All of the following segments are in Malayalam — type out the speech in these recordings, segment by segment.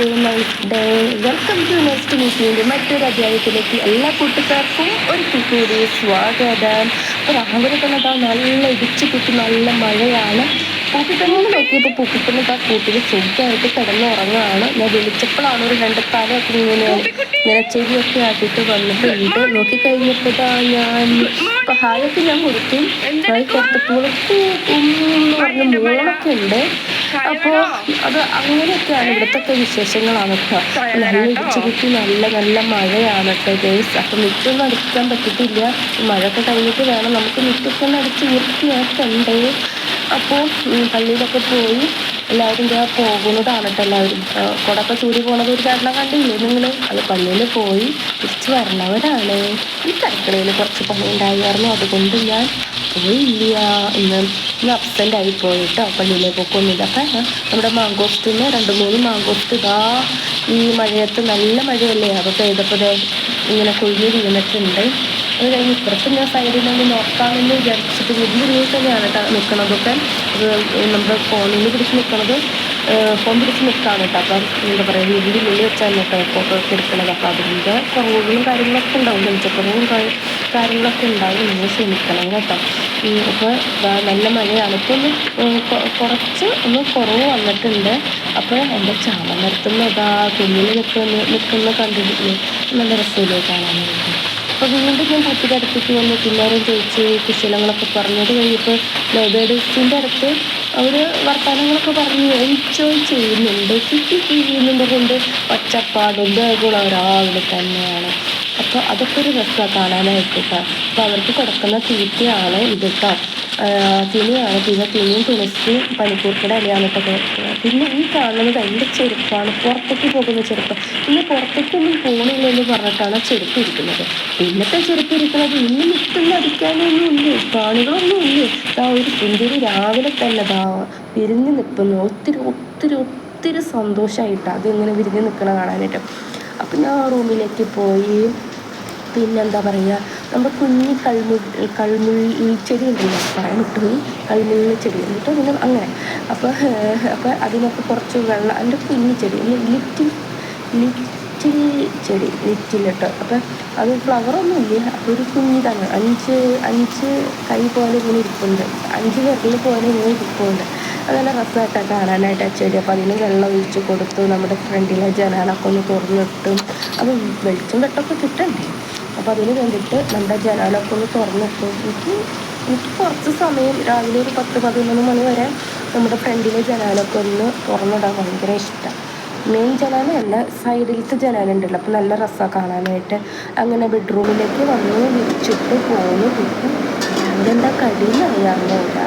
ഡേ വെൽക്കം ടു നെക്സ്റ്റ് മീറ്റിംഗിന്റെ മറ്റൊരു അധ്യായത്തിലേക്ക് എല്ലാ കൂട്ടുകാർക്കും ഒരു കൂടി സ്വാഗതം രാവിലെ തന്നെ ഇതാ നല്ല ഇടിച്ചു കുത്തി നല്ല മഴയാണ് പൂക്കിത്തന്നെ നോക്കിയപ്പോൾ പൂക്കിത്തന്നെ ആ കൂട്ടിൽ സുഖമായിട്ട് കിടന്നുറങ്ങുകയാണ് ഞാൻ വിളിച്ചപ്പോഴാണ് ഒരു രണ്ട് ഇങ്ങനെ ഇങ്ങനെ ചെവിയൊക്കെ ആക്കിയിട്ട് വന്നിട്ടുണ്ട് ഇതാ ഞാൻ ഇപ്പം ഹായൊക്കെ ഞാൻ കൊടുക്കും കൊടുത്തപ്പോൾ എന്ന് പറഞ്ഞ മൂളൊക്കെ ഉണ്ട് അപ്പോൾ അത് അങ്ങനെയൊക്കെയാണ് ഇവിടുത്തെ വിശേഷങ്ങളാണ് കേട്ടോ നല്ല ഉച്ചകുത്തി നല്ല നല്ല മഴയാണ് കേട്ടോ ഗേസ് അപ്പം മിറ്റൊന്നും അടിക്കാൻ പറ്റത്തില്ല മഴയൊക്കെ കഴിഞ്ഞിട്ട് വേണം നമുക്ക് മിറ്റൊക്കെ ഒന്ന് അടിച്ച് വൃത്തിയാക്കണ്ടേ? അപ്പോൾ പള്ളിയിലൊക്കെ പോയി എല്ലാവരും ഇതാ പോകുന്നതാണ് കേട്ടോ എല്ലാവരും. കുടൊക്കെ ചൂടി പോണത് ഒരു കാരണം കണ്ടില്ലേ നിങ്ങൾ അത് പള്ളിയിൽ പോയി തിരിച്ചു വരണവരാണ്. ഈ തിരക്കടയിൽ കുറച്ച് പണി ഉണ്ടായിരുന്നു അതുകൊണ്ട് ഞാൻ പോയില്ല ഇന്ന് ഇന്ന് അബ്സെന്റ് ആയി പോയിട്ടോ. പള്ളിയിലേക്കൊക്കെ ഒന്നുമില്ല അപ്പം നമ്മുടെ മാങ്കോസ്റ്റിന് രണ്ട് മൂന്ന് മാങ്കോസ്റ്റ് ഇതാ ഈ മഴയത്ത് നല്ല മഴയല്ലേ? അപ്പോൾ പെയ്തപ്പോൾ ഇങ്ങനെ കൊഴിഞ്ഞ് വീണിട്ടുണ്ട്. അത് കഴിഞ്ഞ് ഇപ്പുറത്ത് ഞാൻ സൈഡിൽ നിന്ന് നോക്കാമെന്ന് വിചാരിച്ചിട്ട് വലിയ ന്യൂസ് തന്നെയാണ് കേട്ടോ നിൽക്കണതൊക്കെ നമ്മുടെ ഫോണിൽ പിടിച്ച് നിൽക്കണത് ഫോൺ പിടിച്ച് നിൽക്കുകയാണ് കേട്ടോ. അപ്പം എന്താ പറയുക വീടിന്റെ ഉള്ളിൽ വെച്ചാണ് കേട്ടോ ഫോട്ടോ ഒക്കെ എടുക്കുന്നത് അപ്പോൾ അതിന്റെ കുറവുകളും കാര്യങ്ങളൊക്കെ ഉണ്ടാവും. വെളിച്ചക്കുറവും കാര്യങ്ങളൊക്കെ ഉണ്ടാവും. നിങ്ങൾ ക്ഷമിക്കണം കേട്ടോ. ഇപ്പോൾ നല്ല മഴയാണ്. ഇപ്പോൾ ഒന്ന് കുറച്ച് ഒന്ന് കുറവ് വന്നിട്ടുണ്ട്. അപ്പോൾ എന്റെ ചാമനത്തുനിന്ന് അതാ കുഞ്ഞിൽ നിൽക്കുന്ന നിൽക്കുന്ന കണ്ടിട്ടില്ലേ നല്ല രസമില്ലേ വേണ്ടി അപ്പോൾ വീണ്ടും ഞാൻ പട്ടിയുടെ വന്ന്. പിന്നേരം ചോദിച്ച് കുശലങ്ങളൊക്കെ പറഞ്ഞത് കഴിഞ്ഞപ്പോൾ ലൈബ്രറീസിന്റെ അടുത്ത് അവർ വർത്തമാനങ്ങളൊക്കെ പറഞ്ഞ്. എൻജോയ് ചെയ്യുന്നുണ്ട്. കിട്ടി ചെയ്യുന്നുണ്ട് കൊണ്ട് ഒച്ചപ്പാടും ബഹളം. ഒരാളുടെ തന്നെയാണ്. അപ്പോൾ അതൊക്കെ ഒരു രസമാണ് കാണാനായിട്ട് കേട്ടോ അപ്പോൾ അവർക്ക് കൊടുക്കുന്ന തീറ്റയാണ് ഇത് കേട്ടോ തിനിയാണ്. പിന്നെ തിനിയും തുളസി പനിക്കൂർക്കയുടെ ഇലയാണ് പിന്നെ ഈ കാണുന്നത് എന്റെ ചെരുപ്പാണ്? പുറത്തേക്ക് പോകുന്ന ചെരുപ്പ്. പിന്നെ പുറത്തേക്കൊന്നും പോകണില്ല എന്ന് പറഞ്ഞിട്ടാണ് ചെരുപ്പ് ഇരിക്കുന്നത്. ഇന്നത്തെ ചെരുപ്പ് ഇരിക്കുന്നത് ഇന്ന് നിൽക്കുന്ന അടിക്കാനൊന്നും ഇല്ലേ? പ്രാണികളൊന്നും ഇല്ലേ? ഒരു സുന്ദരി രാവിലെ തന്നെ ദാ വിരിഞ്ഞ് നിൽക്കുന്നു. ഒത്തിരി ഒത്തിരി ഒത്തിരി സന്തോഷമായിട്ടാണ് അതിങ്ങനെ വിരിഞ്ഞ് നിൽക്കണ കാണാനായിട്ട്. അപ്പം ഞാൻ റൂമിലേക്ക് പോയി പിന്നെന്താ പറയുക നമ്മുടെ കുഞ്ഞി കൾമു കൾമുള്ളി ചെടി ഉണ്ടല്ലോ പറയാൻ വിട്ടുപോയി കൾമുള്ളി ചെടി എന്നിട്ട് പിന്നെ അങ്ങനെ. അപ്പോൾ അപ്പോൾ അതിനൊക്കെ കുറച്ച് വെള്ളം അതിന്റെ കുഞ്ഞി ചെടി ലിറ്റിൽ ലിറ്റിൽ ചെടി ലിറ്റിൽ കേട്ടോ. അപ്പോൾ അത് ഫ്ലവറൊന്നും ഇല്ല അപ്പോൾ ഒരു കുഞ്ഞിതാണ് അഞ്ച് അഞ്ച് കൈ പോലെ ഇങ്ങനെ ഇരിപ്പുണ്ട്. അഞ്ച് വിരൽ പോലെ ഇങ്ങനെ ഇരിപ്പുണ്ട്. അതെല്ലാം രസമായിട്ടാണ് കാണാനായിട്ട് ആ ചെടി. അപ്പോൾ അതിന് വെള്ളം ഒഴിച്ച് കൊടുത്തു നമ്മുടെ ഫ്രണ്ടിലെ ജനാലൊക്കെ ഒന്ന് തുറന്നിട്ടും അപ്പോൾ വെളിച്ചം വെട്ടമൊക്കെ കിട്ടണ്ടേ? അപ്പോൾ അതിന് വേണ്ടിയിട്ട് നമ്മുടെ ജനാലൊക്കെ ഒന്ന് തുറന്നിട്ടു എനിക്ക് എനിക്ക് കുറച്ച് സമയം രാവിലെ ഒരു പത്ത് പതിനൊന്ന് മണി വരെ നമ്മുടെ ഫ്രണ്ടിലെ ജനാലൊക്കെ ഒന്ന് തുറന്നിടാൻ ഭയങ്കര ഇഷ്ടം. മെയിൻ ജനാലല്ല സൈഡിലത്തെ ജനാലുണ്ടല്ലോ അപ്പോൾ നല്ല രസമാണ് കാണാനായിട്ട്. അങ്ങനെ ബെഡ്റൂമിലേക്ക് വന്ന് വിരിച്ചിട്ട് പോന്ന്. പിന്നെ അവിടെ എന്താ കടിയെന്ന് അറിയാവുന്നില്ല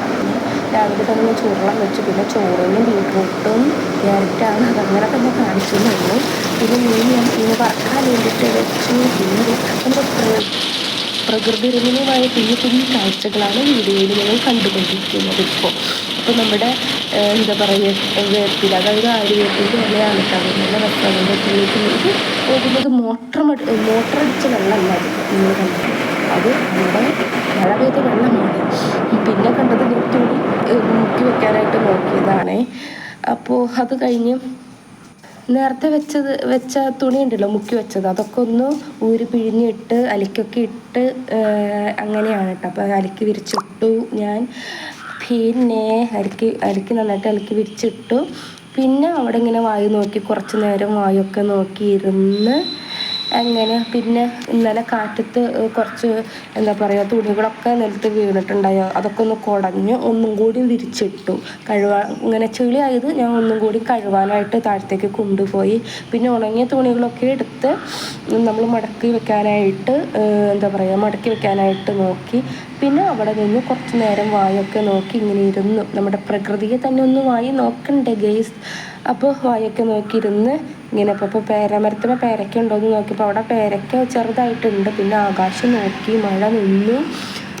രാവിലെ തന്നെ ചൂടുവെള്ളം വെച്ച്. പിന്നെ ചോറിനും ബീട്രൂട്ടും ക്യാരറ്റാണ്. അതങ്ങനെ തന്നെ കാണിച്ചു തന്നു പിന്നെ മീൻ ഞാൻ പിന്നെ വറക്കാൻ വേണ്ടിയിട്ട് വെച്ചു. പിന്നെ നമ്മുടെ പ്രകൃതി രമണീയമായ കുഞ്ഞു കുഞ്ഞു കാഴ്ചകളാണ് വീഡിയോയിൽ നിങ്ങൾ കണ്ടുകൊണ്ടിരിക്കുന്നത് ഇപ്പോൾ. അപ്പോൾ നമ്മുടെ എന്താ പറയുക വേപ്പിൽ അതായത് ആര്യവേപ്പിന്റെ ഇലയാണ് രസമാണ്. വേപ്പിലേക്ക് ഇത് പോകുന്നത് മോട്ടർ മോട്ടർ അടിച്ച വെള്ളമല്ല അത്. നിങ്ങൾ കണ്ടത് അത് നമ്മുടെ മഴ പെയ്ത് വെള്ളമാണ് പിന്നെ കണ്ടത് തുണി മുക്കി വെക്കാനായിട്ട് നോക്കിയതാണ്. അപ്പോൾ അത് കഴിഞ്ഞ് നേരത്തെ വെച്ചത് വെച്ച തുണി ഉണ്ടല്ലോ മുക്കി വെച്ചത്. അതൊക്കെ ഒന്ന് ഊരി പിഴിഞ്ഞിട്ട് അലിക്കൊക്കെ ഇട്ട് അങ്ങനെയാണ് കേട്ടോ. അപ്പോൾ അലക്കി വിരിച്ചിട്ടു ഞാൻ. പിന്നെ അലക്കി അലക്കി നന്നായിട്ട് അലക്കി വിരിച്ചിട്ടു. പിന്നെ അവിടെ ഇങ്ങനെ വായു നോക്കി കുറച്ച് നേരം വായൊക്കെ നോക്കിയിരുന്ന് അങ്ങനെ പിന്നെ ഇന്നലെ കാറ്റത്ത് കുറച്ച് എന്താ പറയുക തുണികളൊക്കെ നിലത്ത് വീണിട്ടുണ്ടായോ. അതൊക്കെ ഒന്ന് കുടഞ്ഞ് ഒന്നും കൂടി വിരിച്ചിട്ടു. കഴുവാ ഇങ്ങനെ ചെളിയായത് ഞാൻ ഒന്നും കൂടി കഴുകാനായിട്ട് താഴത്തേക്ക് കൊണ്ടുപോയി. പിന്നെ ഉണങ്ങിയ തുണികളൊക്കെ എടുത്ത് നമ്മൾ മടക്കി വെക്കാനായിട്ട് എന്താ പറയുക മടക്കി വെക്കാനായിട്ട് നോക്കി. പിന്നെ അവിടെ നിന്ന് കുറച്ച് നേരം വായൊക്കെ നോക്കി ഇങ്ങനെ ഇരുന്നു. നമ്മുടെ പ്രകൃതിയെ തന്നെ ഒന്ന് വായി നോക്കണ്ടേ ഗെയ്സ് അപ്പോൾ വായൊക്കെ നോക്കിയിരുന്ന് ഇങ്ങനെ അപ്പോൾ പേരമരത്തിന് പേരയ്ക്ക ഉണ്ടോ എന്ന് നോക്കിയപ്പോൾ അവിടെ പേരയ്ക്ക ചെറുതായിട്ടുണ്ട്. പിന്നെ ആകാശം നോക്കി മഴ നിന്നു.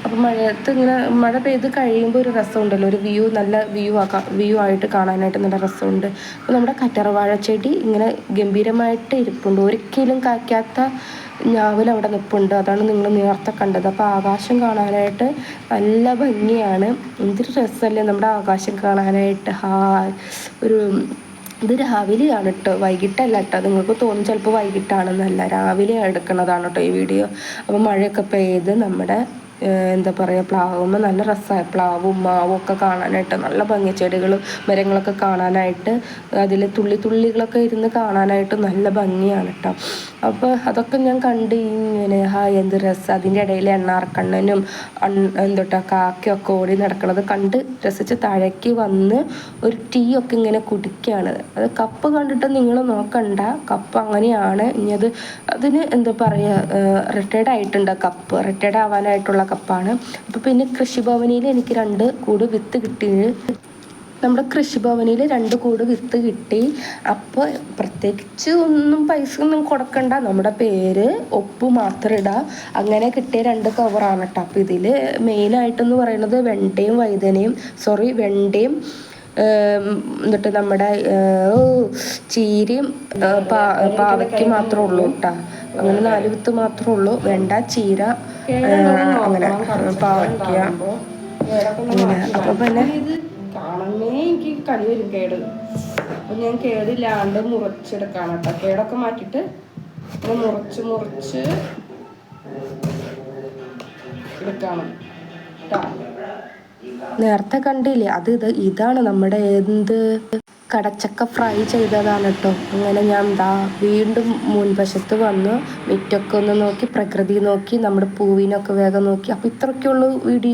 അപ്പോൾ മഴയത്ത് ഇങ്ങനെ മഴ പെയ്ത് കഴിയുമ്പോൾ ഒരു രസമുണ്ടല്ലോ. ഒരു വ്യൂ നല്ല വ്യൂ ആക്കാ വ്യൂ ആയിട്ട് കാണാനായിട്ട് നല്ല രസമുണ്ട്. അപ്പോൾ നമ്മുടെ കറ്ററവാഴ ചെടി ഇങ്ങനെ ഗംഭീരമായിട്ട് ഇരിപ്പുണ്ട്. ഒരിക്കലും കായ്ക്കാത്ത ഞാവൽ അവിടെ നിൽപ്പുണ്ട് അതാണ് നിങ്ങൾ നേരത്തെ കണ്ടത്. അപ്പോൾ ആകാശം കാണാനായിട്ട് നല്ല ഭംഗിയാണ്. എന്തൊരു രസമല്ലേ നമ്മുടെ ആകാശം കാണാനായിട്ട്. ഹാ ഒരു ഇത് രാവിലെയാണ് കേട്ടോ വൈകിട്ടല്ല കേട്ടോ നിങ്ങൾക്ക് തോന്നും ചിലപ്പോൾ വൈകിട്ടാണെന്നല്ല. രാവിലെ എടുക്കുന്നതാണ് കേട്ടോ ഈ വീഡിയോ. അപ്പോൾ മഴയൊക്കെ പെയ്ത് നമ്മുടെ എന്താ പറയുക പ്ലാവുമ്പോൾ നല്ല രസമായി പ്ലാവും മാവും ഒക്കെ കാണാനായിട്ട് നല്ല ഭംഗി. ചെടികളും മരങ്ങളൊക്കെ കാണാനായിട്ട് അതിൽ തുള്ളി തുള്ളികളൊക്കെ ഇരുന്ന് കാണാനായിട്ട് നല്ല ഭംഗിയാണ് കേട്ടോ അപ്പോൾ അതൊക്കെ ഞാൻ കണ്ട് ഇങ്ങനെ ഹാ എന്ത് രസം. അതിന്റെ ഇടയിൽ എണ്ണാർക്കണ്ണനും എന്തോട്ടാ കാക്കയൊക്കെ ഓടി നടക്കുന്നത് കണ്ട് രസിച്ച് താഴേക്ക് വന്ന് ഒരു ടീ ഒക്കെ ഇങ്ങനെ കുടിക്കുകയാണ് അത് കപ്പ് കണ്ടിട്ട് നിങ്ങൾ നോക്കണ്ട. കപ്പ് അങ്ങനെയാണ്. ഇനി അത് അതിന് എന്താ പറയുക റിട്ടയർഡ് ആയിട്ടുണ്ട് കപ്പ്. റിട്ടയർഡ് ആവാനായിട്ടുള്ള കപ്പാണ് അപ്പോൾ പിന്നെ കൃഷിഭവനിൽ എനിക്ക് രണ്ട് കൂട് വിത്ത് കിട്ടി. നമ്മുടെ കൃഷിഭവനിൽ രണ്ട് കൂട് വിത്ത് കിട്ടി. അപ്പോൾ പ്രത്യേകിച്ച് ഒന്നും പൈസ ഒന്നും കൊടുക്കണ്ട. നമ്മുടെ പേര് ഒപ്പ് മാത്രം ഇടുക അങ്ങനെ കിട്ടിയ രണ്ട് കവറാണ് കേട്ടോ. അപ്പോൾ ഇതിൽ മെയിനായിട്ടെന്ന് പറയുന്നത് വെണ്ടയും വഴുതനയും സോറി വെണ്ടയും എന്നിട്ട് നമ്മുടെ ചീരയും പാവയ്ക്ക് മാത്രമേ ഉള്ളൂ കേട്ടാ അങ്ങനെ നാല് വിത്ത് മാത്രമേ ഉള്ളൂ വെണ്ട ചീര അങ്ങനെ പാവയ്ക്ക. അങ്ങനെ ഞാൻ കേടില്ലാണ്ട് മുറിച്ചെടുക്കാണ് കേട്ടോ കേടൊക്കെ മാറ്റിയിട്ട് മുറിച്ച് മുറിച്ച് എടുക്കണം കേട്ടോ നേരത്തെ കണ്ടില്ലേ? അത് ഇത് ഇതാണ് നമ്മുടെ എന്ത് കടച്ചക്ക ഫ്രൈ ചെയ്തതാണ് കേട്ടോ അങ്ങനെ ഞാൻ ദാ വീണ്ടും മുൻവശത്ത് വന്ന് മിറ്റൊക്കെ ഒന്ന് നോക്കി പ്രകൃതി നോക്കി നമ്മുടെ പൂവിനൊക്കെ വേഗം നോക്കി. അപ്പോൾ ഇത്രയൊക്കെയുള്ളൂ വീഡിയോ.